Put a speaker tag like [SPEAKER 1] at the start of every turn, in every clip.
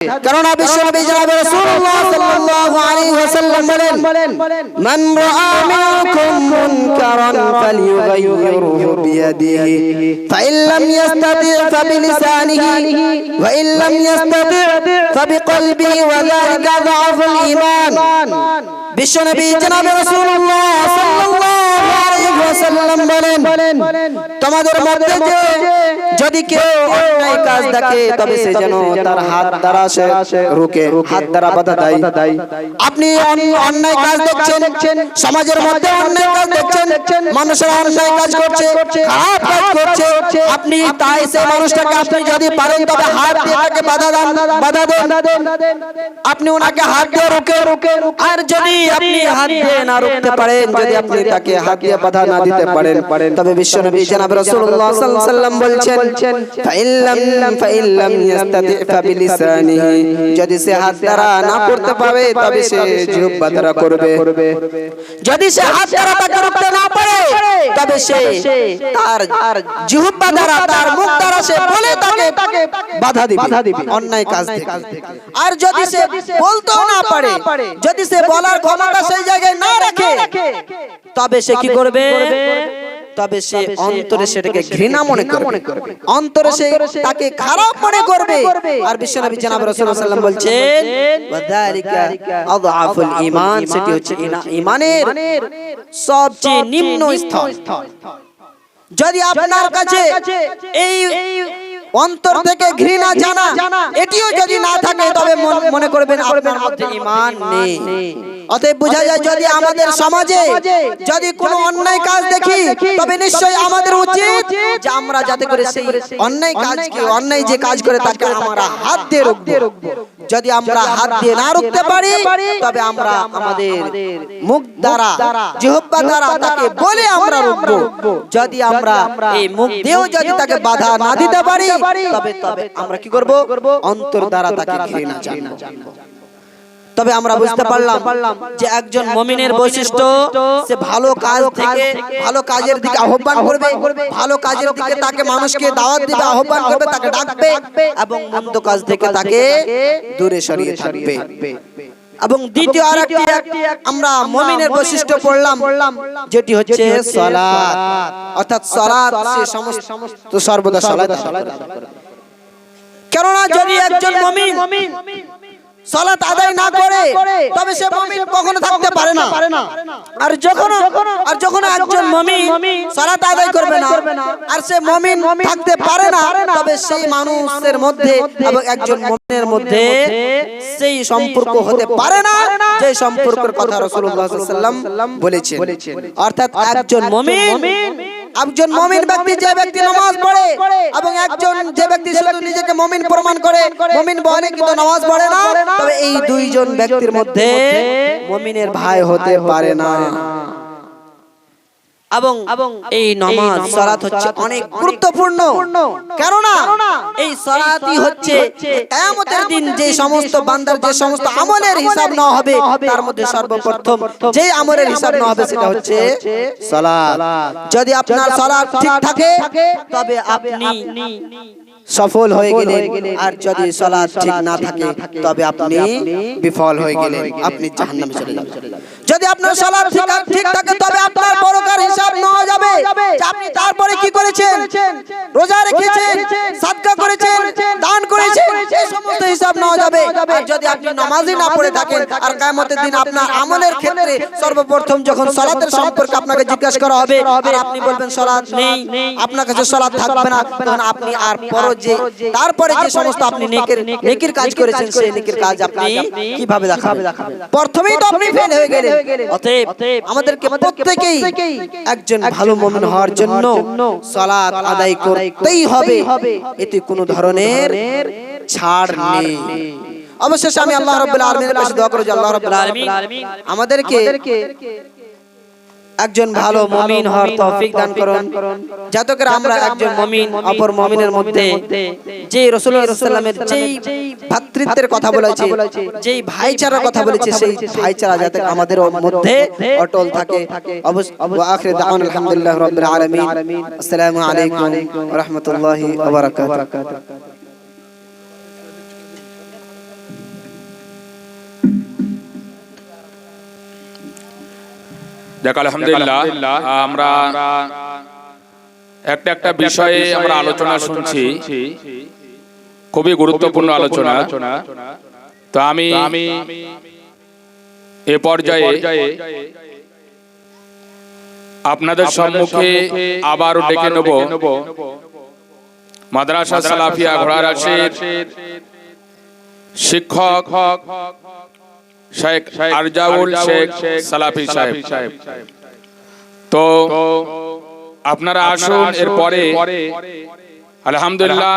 [SPEAKER 1] কেননা বিশ্বনবী জনাবে রাসূলুল্লাহ সাল্লাল্লাহু আলাইহি ওয়াসাল্লাম বলেন মান রাআ মিনকুম মুনকারান ফালিয়ুগাইয়িরহু বিয়াদিহি ফাইন লাম ইয়াস্তাতি ফাবিলিসানিহি ওয়া ইন লাম ইয়াস্তাতি ফাবিকলবিহি ওয়া যালিকা যাআফুল ঈমান। বিশ্বনবী জনাবে রাসূলুল্লাহ সাল্লাল্লাহু ওয়াসাল্লাম বলেন তোমাদের কেউ রুকে আপনি অন্যায় কাজ দেখছেন, সমাজের মধ্যে অন্যায় কাজ দেখছেন, মানুষের অন্যায় কাজ করছে আপনি তাই সেই মানুষটাকে আপনি যদি পারেন, তবে হাত দিয়ে বাধা দেন বাধা দেন। আপনি ওনাকে হাত দিয়ে রুকে রুকে আর যদি আপনি হাত দিয়ে না রুখতে পারেন, যদি আপনি তাকে হাত দিয়ে বাধা না দিতে পারেন। তবে বিশ্বনবী জনাব রাসূলুল্লাহ সাল্লাল্লাহু আলাইহি ওয়াসাল্লাম বলছেন ফাইল্লাম ফাইল্লাম ইয়াস্তাতি ফাবিলিসানিহি যদি সে হাত দ্বারা না করতে পারে তবে সে জিহ্বা দ্বারা করবে। যদি সে হাত দ্বারা তাকে রুখতে না পারে তবে সে তার জিহ্বা দ্বারা তার মুখ দ্বারা সে বলে তাকে বাধা দিবে। অন্যায় কাজ থেকে। আর যদি সে বলতেও না পারে যদি সে বলার ক্ষমতা সেই জায়গায় না রাখে তবে সে কি করবে? তবে সে অন্তরে সেটাকে ঘৃণা মনে করবে। অন্তরে সে তাকে খারাপ মনে করবে। আর বিশ্বনবী জনাব রাসূলুল্লাহ সাল্লাল্লাহু বলছেন ওয়াদালিকা আযআফুল ঈমান সেটি হচ্ছে ঈমানের সবচেয়ে নিম্ন স্তর যদি আপনার কাছে এই অন্তর থেকে ঘৃণা জানা এটিও যদি না থাকে তবে মন- মনে করবেন আপনার মধ্যে ঈমান নেই। অতএব বোঝা যায় যদি আমাদের সমাজে যদি কোনো অন্যায় কাজ দেখি তবে নিশ্চয়ই আমাদের উচিত যে আমরা যাতে করে সেই অন্যায় কাজকে অন্যায় যে কাজ করে তাকে আমরা হাত দিয়ে রুখবো। যদি আমরা হাত দিয়ে না রুখতে পারি তবে আমরা আমাদের মুখ দ্বারা জিহ্বা দ্বারা তাকে বলে আমরা রুখবো। যদি আমরা এই মুখ দিয়েও যদি তাকে বাধা না দিতে পারি তবে তবে আমরা কি করব? অন্তর দ্বারা তাকে ঘৃণা জানব। তবে আমরা বুঝতে পারলাম যে একজন মমিনের বৈশিষ্ট্য সে ভালো কাজ থেকে ভালো কাজের দিকে আহ্বান করবে ভালো কাজের দিকে তাকে মানুষকে দাওয়াত দিবে আহ্বান করবে তাকে ডাকবে এবং মন্দ কাজ থেকে তাকে দূরে সরিয়ে থাকবে। এবং দ্বিতীয় আরেকটি আমরা মমিনের বৈশিষ্ট্য পড়লাম যেটি হচ্ছে সালাত অর্থাৎ সালাত সে সমস্ত সর্বদা সালাত কেননা যদি একজন মমিন সালাত আদায় না করে তবে সে মুমিন কখনো থাকতে পারে না। আর যখন আর যখন একজন মুমিন সালাত আদায় করবে না আর সে মুমিন থাকতে পারে না তবে সেই মানুষের মধ্যে এবং একজন মুমিনের মধ্যে সেই সম্পর্ক হতে পারে না যে সম্পর্কের কথা রাসূলুল্লাহ সাল্লাল্লাহু আলাইহি ওয়াসাল্লাম বলেছেন। অর্থাৎ একজন মুমিন একজন মমিন ব্যক্তি যে ব্যক্তি নামাজ পড়ে এবং একজন যে ব্যক্তি শুধু নিজেকে মমিন প্রমাণ করে মমিন বলে কিন্তু নামাজ পড়ে না তবে এই দুইজন ব্যক্তির মধ্যে মমিনের ভাই হতে পারে না। এবং এই নামাজ সালাত হচ্ছে অনেক গুরুত্বপূর্ণ। কেননা এই সালাতই হচ্ছে কিয়ামতের দিন যে সমস্ত বান্দার যে সমস্ত আমলের হিসাব না হবে তার মধ্যে সর্বপ্রথম যে আমলের হিসাব না হবে সেটা হচ্ছে সালাত যদি আপনার সালাত ঠিক থাকে তবে আপনি সফল হয়ে গেলেন। আর যদি সালাত ঠিক না থাকে তবে আপনি বিফল হয়ে গেলেন। আপনি জাহান্নামে চলে যাবেন। যদি আপনার সালাত ঠিক ঠিক থাকে তবে আপনার পরকার হিসাব নেওয়া যাবে। আপনি তারপরে কি করেছেন? রোজা রেখেছেন সাদকা করেছেন দান করেছেন এই সমস্ত হিসাব নেওয়া যাবে। আর যদি আপনি নামাজই না পড়ে থাকেন আর কিয়ামতের দিন আপনার আমলের ক্ষেত্রে সর্বপ্রথম যখন সালাতের সম্পর্কে আপনাকে জিজ্ঞাসা করা হবে আর আপনি বলবেন সালাত নেই আপনার কাছে সালাত থাকবে না তখন আপনি আর পর যে তারপরে যে সমস্ত আপনি নেকের নেকির কাজ করেছেন সেই নেকির কাজ আপনি কীভাবে দেখাবেন প্রথমেই তো আপনি ফেল হয়ে গেলেন অতএব আমাদেরকে প্রত্যেকেই একজন ভালো মুমিন হওয়ার জন্য সালাত আদায় করতেই হবে। এতে কোনো ধরনের ছাড় নেই। অবশেষে আমি আল্লাহ রাব্বুল আলামিনের কাছে দোয়া করি যে আল্লাহ রাব্বুল আলামিন আমাদেরকে একজন ভালো মুমিন হওয়ার তৌফিক দান করুন। যাতে করে আমরা একজন মুমিন অপর মুমিনের মধ্যে যে সাল্লামের যেই ভ্রাতৃত্বের কথা বলেছে যেই ভাইচারার কথা বলেছে সেই ভাইচারা যাতে আমাদের মধ্যে অটল থাকে। আখির দাওয়ান আলহামদুলিল্লাহ রাব্বিল আলামিন। আসসালামু আলাইকুম ওয়া রাহমাতুল্লাহি ওয়া বারাকাতুহু।
[SPEAKER 2] দেখ, আলহামদুলিল্লাহ আমরা একটা একটা বিষয়ে আমরা আলোচনা শুনছি। খুবই গুরুত্বপূর্ণ আলোচনা। তো আমি এ পর্যায়ে আপনাদের সম্মুখে আবারও ডেকে নেব। মাদ্রাসা সালাফিয়া ঘোড়ারাশের শিক্ষক শেখ আরজাউল শেখ সালাফি সাহেব। তো আপনারা আসুন এরপরে আলহামদুলিল্লাহ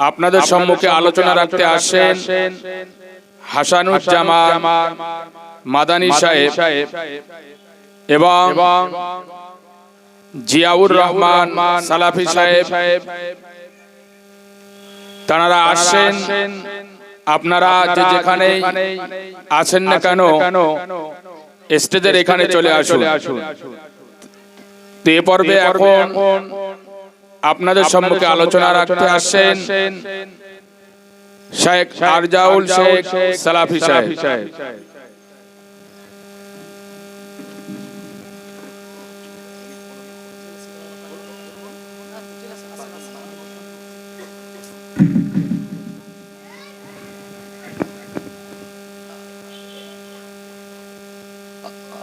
[SPEAKER 2] আপনাদের সম্মুখে আলোচনা রাখতে আসেন হাসানুজ্জামান মাদানী সাহেব। এবং জিয়াউর রহমান সালাফি সাহেব। তারা আসেন। আপনারা যে যেখানে আছেন না কেন স্টেজের এখানে চলে আসুন। তে পর্বে এখন আপনাদের সম্মুখে আলোচনা রাখতে আসছেন শেখ আরজাউল শেখ সালাফি সাহেব।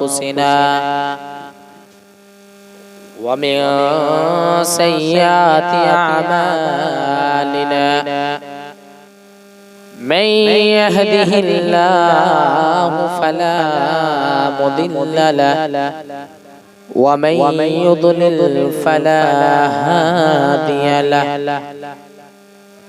[SPEAKER 3] أنفسنا. ومن سيئات أعمالنا. من يهده الله فلا مضل له. ومن يضلل فلا هادي له.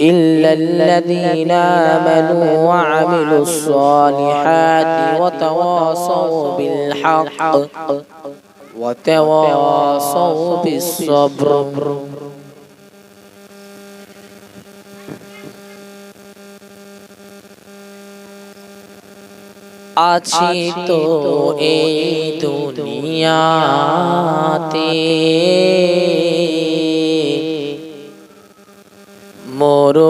[SPEAKER 3] إلا الذين آمنوا وعملوا الصالحات وتواصوا بالحق وتواصوا بالصبر আছি তো এই দুনিয়াতে মরো